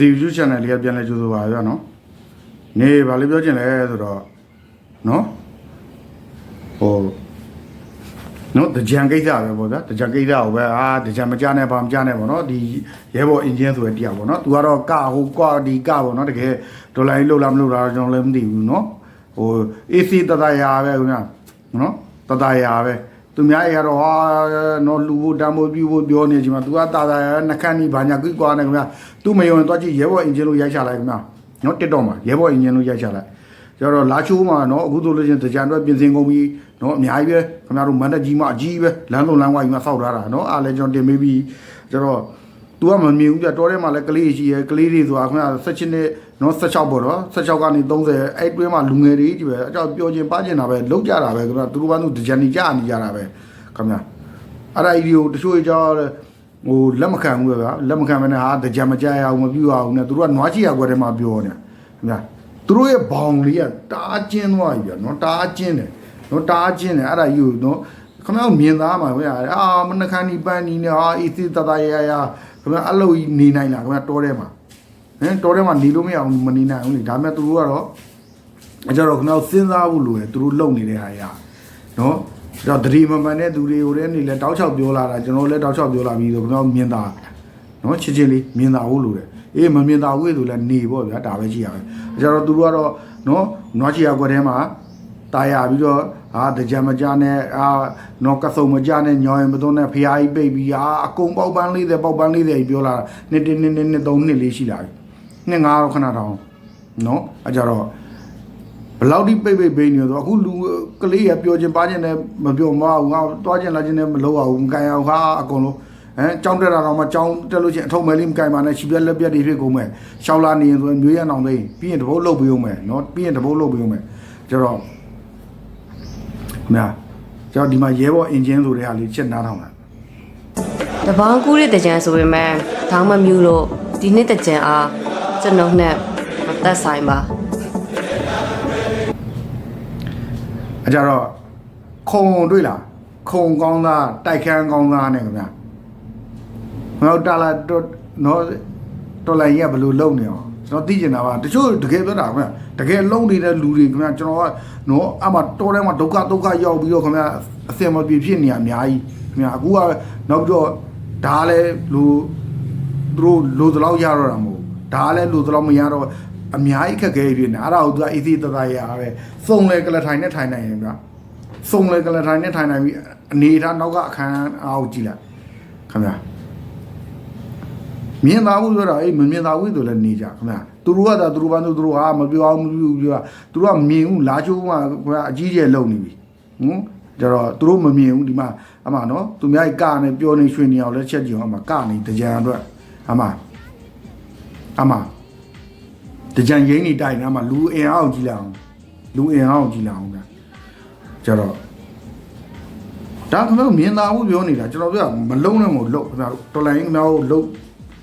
ဒီ YouTube channel လေးကပြန်လဲကြိုးဆိုပါရနော်နေဗာလေးပြောချင်လဲဆိုတော့နော်ဟိုနော်တကြံကိစ္စပဲပေါ့ဗျာတကြံကိစ္စကိုပဲအာတကြံမကြနဲ့ဘာမကြနဲ့ပေါ့နော်ဒီရဲဘော်အင်ဂျင်ဆိုတဲ့တရားပေါ့နော်သူကတော့ကဟိုကွာဒီကပေါ့နော်တကယ်ဒေါ်လာကြီးလှုပ်လားမလှုပ်လားကျွန်တော်လည်းမသိဘူးနော်ဟို AC တတရာပဲခင်ဗျာနော်တတရာပဲ သူများတွေကတော့ဟာနော်လူဖို့တံမိုးပြူဖို့ပြောနေချိန်မှာသူကတာတာနှခန့်နီးဘာညာကိကွာနေခင်ဗျာသူမယုံရင်တော့ကြည့်ရဲဘော်အင်ဂျင်လို့ရိုက်ချလိုက်ခင်ဗျာနော်တစ်တော့မှာရဲဘော်အင်ဂျင်လို့ရိုက်ချလိုက်ကျတော့လာချိုးမှာနော်အခုဆိုလို့ချင်းကြံအတွက်ပြင်ဆင်ကုန်ပြီနော်အများကြီးပဲခင်ဗျားတို့မန္တကြီးမှာအကြီးပဲလမ်းလုံးလမ်းဝကြီးမှာစောက်ထားတာနော်အားလည်းကျွန်တော်တင်ပေးပြီးကျတော့ ကမမြင်ဘူးပြတော်ထဲမှာလည်းကလေးရှိရဲကလေးတွေဆိုတာခင်ဗျာ16နှစ်နော်16ပေါ့နော်16ကနေ30အဲ့တွင်းမှာလူငယ်တွေကြီးပဲအကြောက်ပြောချင်းပါကျင်တာပဲလောက်ကြတာပဲခင်ဗျာသူတို့ဘာလို့တကြံနေကြနေကြတာပဲခင်ဗျာအဲ့ဒါဒီကိုတချို့ကြောဟိုလက်မခံဘူးပဲဗျာလက်မခံမနဲ့ဟာတကြံမကြရအောင်မပြူအောင်နဲ့သူတို့ကနွားချီရကွက်ထဲမှာပြောနေခင်ဗျာသူတို့ရဲ့ဘောင်လေးကတားကျင်းသွားပြီဗျာနော်တားကျင်းတယ်နော်တားကျင်းတယ်အဲ့ဒါယူနော်ခင်ဗျားမြင်သားမှာဗျာအာမနှခမ်းနီပန်းနီနဲ့ဟာအီစီတတရရရ ခင်ဗျာအဲ့လိုကြီးနေနိုင်လားခင်ဗျာတောထဲမှာဟင်တောထဲမှာနေလို့မရအောင်မနေနိုင်ဘူးလေဒါပေမဲ့သူတို့ကတော့အကြတော့ခင်ဗျားစဉ်းစားဖို့လိုတယ်သူတို့လုံနေတဲ့ဟာရနော်တော့တတိမမှန်တဲ့သူတွေကိုလည်းနေလဲတောက်ချောက်ပြောလာတာကျွန်တော်လည်းတောက်ချောက်ပြောလာပြီးဆိုခင်ဗျားမြင်သားနော်ချစ်ချင်းလေးမြင်သားဖို့လိုတယ်အေးမမြင်သားဘူးဆိုလည်းနေပေါ့ဗျာဒါပဲကြည့်ရမယ်အကြတော့သူတို့ကတော့နော်နွားချီရကွက်ထဲမှာ ตายရပြီးတော့ ဟာတကြံမကြနဲ့အာနော်ကဆုံမကြနဲ့ညောရင်မသွန်းနဲ့ဖျားကြီးပိတ်ပြီးအာအကုန်ပေါက်ပန်း40ပေါက်ပန်း40ကြီးပြောလာတာနှစ်တစ်နှစ်နှစ်နှစ်သုံးနှစ်လေးရှိလာပြီနှစ်ငါတော့ခဏတောင်နော်အကြတော့ဘယ်လောက်ထိပိတ်ပိတ်ပိတ်နေတော့အခုလူကလေးရပြောချင်းပါချင်းနဲ့မပြောမအောင်ငါတွားချင်းလာချင်းနဲ့မလုပ်အောင်မကန်အောင်ဟာအကုန်လုံးဟမ်ကြောင်းတက်တာတော့မှကြောင်းတက်လို့ချင်းအထုံမဲလေးမကန်ပါနဲ့ရှီပြက်လက်ပြက်တွေဖြစ်ကုန်မယ်ရှောင်းလာနေရင်ဆိုရင်မျိုးရအောင်သိရင်ပြီးရင်တဘုတ်လုတ်ပြီးအောင်မယ်နော်ပြီးရင်တဘုတ်လုတ်ပြီးအောင်မယ်ကျတော့ ခင်ဗျာကျွန်တော်ဒီမှာရဲဘော်အင်ဂျင်ဆိုတဲ့ဟာလေးချက်နားထောင်တာတပေါင်းကူးတဲ့တကြံဆိုပေမဲ့ခေါင်းမမြူလို့ဒီနှစ်တကြံအားကျွန်တော်နဲ့မသက်ဆိုင်ပါအကြတော့ခုံတွေ့လားခုံကောင်းသားတိုက်ခန်းကောင်းသားနဲ့ခင်ဗျာငါတို့တာလာတော့နော်တော်လိုင်းကြီးကဘယ်လိုလုပ်နေအောင် ကျွန်တော်သိကျင်တာပါတချို့တကယ်ပြောတာခင်ဗျာတကယ်လုံနေတဲ့လူတွေခင်ဗျာကျွန်တော်ကနော်အမှတော်ထဲမှာဒုက္ခဒုက္ခရောက်ပြီးတော့ခင်ဗျာအစင်မပြေဖြစ်နေရအများကြီးခင်ဗျာအခုကနောက်ပြီးတော့ဒါလည်းလူသူတို့လိုသလောက်ရတော့တာမဟုတ်ဒါလည်းလိုသလောက်မရတော့အများကြီးခက်ခဲဖြစ်နေအဲ့ဒါကိုသူက easy တသားရပဲစုံလေကလထိုင်နဲ့ထိုင်နိုင်ရင်ဗျာစုံလေကလထိုင်နဲ့ထိုင်နိုင်ပြီးအနေထားနောက်ကအခန်းအားကိုကြည့်လိုက်ခင်ဗျာ မြင်သာဘူးပြောတာအေးမမြင်သာဘူးဆိုလည်းနေကြခင်ဗျာသူတို့ကသာသူတို့ဘာလို့သူတို့ဟာမပြောအောင်မပြောဘူးပြောတာသူတို့ကမြင်ဘူးလာချိုးကခင်ဗျာအကြီးကျယ်လုံနေပြီဟင်ကြတော့သူတို့မမြင်ဘူးဒီမှာအမနော်သူများကြီးကနေပြောနေရွှေနေအောင်လဲချက်ကြည့်အောင်အမကနေတကြံအတွက်အမအမတကြံရင်းနေတိုင်နေအမလူအင်အားကိုကြည့်လိုက်အောင်လူအင်အားကိုကြည့်လိုက်အောင်ဗျာကြတော့ဒါခင်ဗျားမြင်သာဘူးပြောနေတာကျွန်တော်ပြောမလုံးနဲ့မဟုတ်လို့ခင်ဗျားတော်လိုင်းခင်ဗျားကိုလုံး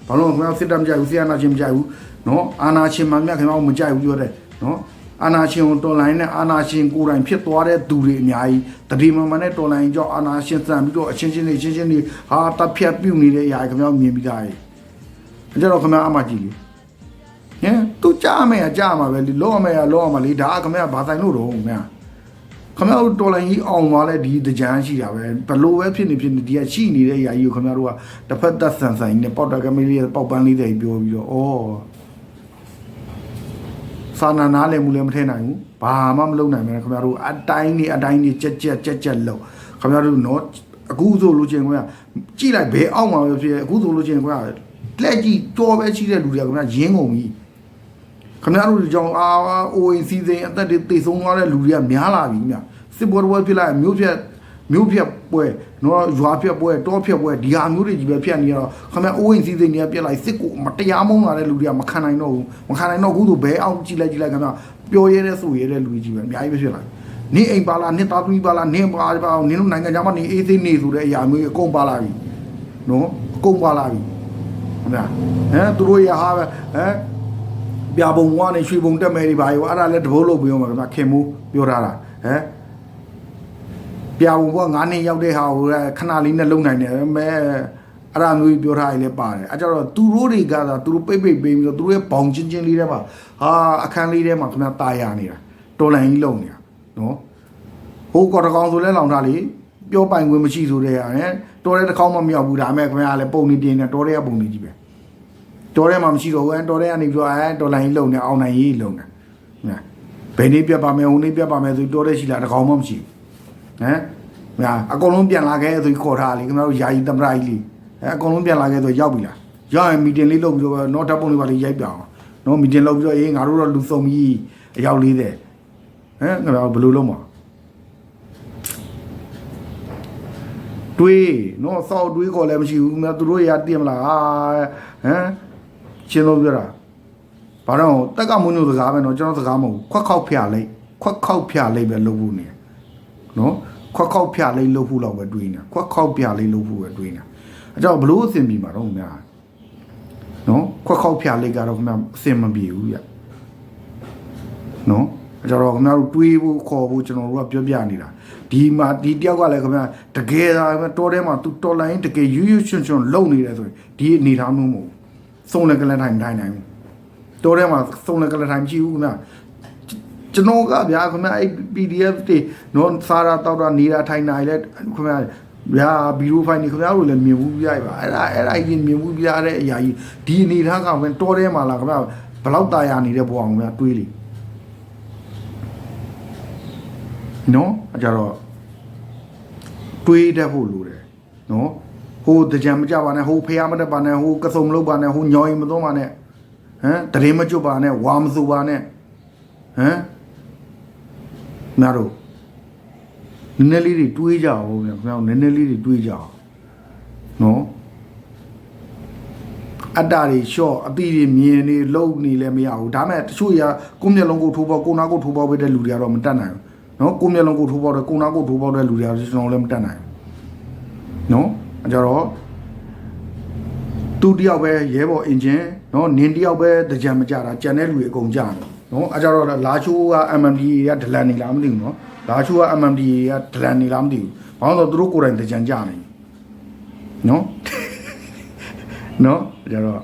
ဘာလို့ခင်ဗျားစစ်တမ်းမကြိုက်ဘူးဆီယနာချင်းမကြိုက်ဘူးနော်အာနာချင်းမှမြတ်ခင်ဗျားကိုမကြိုက်ဘူးပြောတယ်နော်အာနာချင်းကိုတော်လိုင်းနဲ့အာနာချင်းကိုယ်တိုင်ဖြစ်သွားတဲ့သူတွေအများကြီးတတိမမနဲ့တော်လိုင်းကြောင့်အာနာချင်းစံပြီးတော့အချင်းချင်းတွေချင်းချင်းတွေဟာတပ်ဖြတ်ပြုတ်နေတဲ့အရာခင်ဗျားမြင်ပြီးသားကြီးအဲ့ကြတော့ခင်ဗျားအမှကြည့်လေဟင်သူကြားမယ်ကြားမှာပဲလေလောရမယ်လောရမှာလေဒါကခင်ဗျားဘာဆိုင်လို့တော့ခင်ဗျား ခင်ဗျားတို့တော်လိုင်းကြီးအောင်သွားလဲဒီတကြမ်းရှိတာပဲဘလို့ပဲဖြစ်နေဖြစ်နေဒီကရှိနေတဲ့အရာကြီးကိုခင်ဗျားတို့ကတစ်ဖက်သက်ဆန်ဆန်ကြီးနဲ့ပေါက်တကမလေးပေါက်ပန်းလေးတွေပြောပြီးတော့ဩစာနာနာလည်းမူလည်းမထည့်နိုင်ဘူးဘာမှမလုပ်နိုင်ဘူးခင်ဗျားတို့အတိုင်းနေအတိုင်းနေကြက်ကြက်ကြက်ကြက်လောက်ခင်ဗျားတို့နော်အခုဆိုလို့ချင်းခင်ဗျာကြည့်လိုက်ဘယ်အောက်မှာပဲဖြစ်အခုဆိုလို့ချင်းခင်ဗျာလက်ကြည့်တော်ပဲရှိတဲ့လူတွေကခင်ဗျာရင်းကုန်ပြီ ခင်ဗျားတို့ဒီကြောင့်အာအိုအင်စီစဉ်အသက်တွေတည်ဆုံးသွားတဲ့လူတွေကများလာပြီခင်ဗျာစစ်ပွဲပွဲဖြစ်လိုက်မျိုးဖြတ်မျိုးဖြတ်ပွဲနော်ရွာဖြတ်ပွဲတောဖြတ်ပွဲဒီဟာမျိုးတွေကြီးပဲဖြတ်နေရတော့ခင်ဗျာအိုးရင်စီစဉ်တွေကပြက်လိုက်စစ်ကိုမတရားမုန်းလာတဲ့လူတွေကမခံနိုင်တော့ဘူးမခံနိုင်တော့ဘူးဆိုဘဲအောင်ကြည့်လိုက်ကြည့်လိုက်ခင်ဗျာပျော်ရဲတဲ့ဆိုရဲတဲ့လူကြီးပဲအများကြီးပဲဖြစ်လာနင်းအိမ်ပါလားနင်းသားသမီးပါလားနင်းပါပါနင်းတို့နိုင်ငံခြားမှာနေအေးသေးနေဆိုတဲ့အရာမျိုးကြီးအကုန်ပါလာပြီနော်အကုန်ပါလာပြီခင်ဗျာဟမ်သူတို့ရဟာပဲဟမ် ပြာပုံဘွားနဲ့ရွှေပုံတက်မယ်တွေပါရောအဲ့ဒါလည်းတဘိုးလို့ပြောမှာခင်ဗျခင်မူးပြောထားတာဟမ်ပြာပုံဘွားငါးနှစ်ရောက်တဲ့ဟာကိုခဏလေးနဲ့လုံနိုင်တယ်မဲအဲ့ဒါမျိုးပြောထားရလေပါတယ်အဲ့ကြတော့သူတို့တွေကသာသူတို့ပိတ်ပိတ်ပေးပြီးတော့သူတို့ရဲ့ဘောင်ချင်းချင်းလေးထဲမှာဟာအခန်းလေးထဲမှာခင်ဗျတာယာနေတာတော်လန်ကြီးလုံနေတာနော်ဟိုကော်တကောင်ဆိုလဲလောင်ထားလေပြောပိုင်ခွင့်မရှိဆိုတဲ့ဟာနဲ့တော်တဲ့တစ်ခေါက်မှမရောက်ဘူးဒါမဲ့ခင်ဗျားလည်းပုံနေပြင်းနေတော်တဲ့ကပုံနေကြီးပဲ တော်တဲ့မှာမရှိတော့ဘူးအဲတော်တဲ့ကနေပြီးတော့အဲတော်လိုင်းကြီးလုံနေအောင်နိုင်ကြီးလုံနေညာဘယ်နေ့ပြတ်ပါမယ်ဟိုနေ့ပြတ်ပါမယ်ဆိုတော်တဲ့ရှိလားတစ်ခေါက်မှမရှိဘူးဟမ်ညာအကုန်လုံးပြန်လာခဲ့ဆိုခေါ်ထားလေခင်ဗျားတို့ယာယီသမရကြီးလေးအဲအကုန်လုံးပြန်လာခဲ့ဆိုရောက်ပြီလားရောက်ရင်မီတင်လေးလုပ်ပြီးတော့တော့ဓာတ်ပုံလေးပါလေးရိုက်ပြအောင်နော်မီတင်လုပ်ပြီးတော့အေးငါတို့တော့လူစုံကြီးအယောက်40ဟမ်ခင်ဗျားဘယ်လိုလုပ်မှာတွေးနော်စောက်တွေးခေါ်လည်းမရှိဘူးခင်ဗျားသူတို့ရတည်မလားဟမ် ရှင်းလို့ပြောတာဘာတော့တက်ကမွန်းတို့စကားပဲနော်ကျွန်တော်စကားမဟုတ်ဘူးခွက်ခောက်ဖျားလိုက်ခွက်ခောက်ဖျားလိုက်ပဲလုပ်ဖို့နေနော်ခွက်ခောက်ဖျားလိုက်လုပ်ဖို့တော့ပဲတွေးနေခွက်ခောက်ဖျားလိုက်လုပ်ဖို့ပဲတွေးနေအကြောင်းဘလို့အဆင်ပြေမှာတော့များနော်ခွက်ခောက်ဖျားလိုက်ကတော့ခင်ဗျာအဆင်မပြေဘူးပြနော်အကြောင်းတော့ခင်ဗျားတို့တွေးဖို့ခေါ်ဖို့ကျွန်တော်တို့ကပြောပြနေတာဒီမှာဒီတယောက်ကလည်းခင်ဗျာတကယ်သာတော်ထဲမှာသူတော်လိုင်းတကယ်ယူးယူးချွန်းချွန်းလုံနေတယ်ဆိုရင်ဒီအနေထားမျိုးမဟုတ်ဘူး စုံလည်းကလည်းထိုင်မထိုင်နိုင်ဘူး တော်ထဲမှာစုံလည်းကလည်းထိုင်ကြည့်ဦးခင်ဗျာကျွန်တော်ကဗျာခင်ဗျာအဲ့ PDF တွေနော်စားတာတောက်တာနေတာထိုင်နိုင်လဲခင်ဗျာဗျာဗီဒီယိုဖိုင်တွေခင်ဗျားတို့လည်းမြင်ဘူးပြရပါအဲ့ဒါအဲ့ဒါကြီးမြင်ဘူးပြရတဲ့အရာကြီးဒီအနေထားကဝင်တော်ထဲမှာလားခင်ဗျာဘလောက်ตายရနေတဲ့ဘဝအောင်ခင်ဗျာတွေးလေနော်အကြတော့တွေးတတ်ဖို့လိုတယ်နော် ဟိုတကြံမကြပါနဲ့ဟိုဖះမတက်ပါနဲ့ဟိုကစုံမလုပ်ပါနဲ့ဟိုညောင်ရင်မသွန်းပါနဲ့ဟမ်တရင်မကျွတ်ပါနဲ့ဝါမစူပါနဲ့ဟမ်နားတို့နည်းနည်းလေးတွေတွေးကြအောင်ဗျာခင်ဗျားတို့နည်းနည်းလေးတွေတွေးကြအောင်နော်အတ္တတွေလျှော့အတိတွေမြင်နေလုံနေလည်းမရဘူးဒါမဲ့တချို့ရာကိုယ့်မျက်လုံးကိုထိုးပေါက်ကိုယ်နာကိုထိုးပေါက်ပေးတဲ့လူတွေကတော့မတတ်နိုင်ဘူးနော်ကိုယ့်မျက်လုံးကိုထိုးပေါက်တဲ့ကိုယ်နာကိုထိုးပေါက်တဲ့လူတွေကတော့ကျွန်တော်လည်းမတတ်နိုင်ဘူးနော်အဲ ကြတော့သူတယောက်ပဲရဲဘော်အင်ဂျင်နော်နင်းတယောက်ပဲတကြံမကြတာကြံတဲ့လူတွေအကုန်ကြတယ်နော်အဲကြတော့လာချိုးက MMD ကဒလန်နေလားမသိဘူးနော်လာချိုးက MMD ကဒလန်နေလားမသိဘူးဘာလို့လဲသူတို့ကိုယ်တိုင်တကြံကြနေနော်နော်အဲကြတော့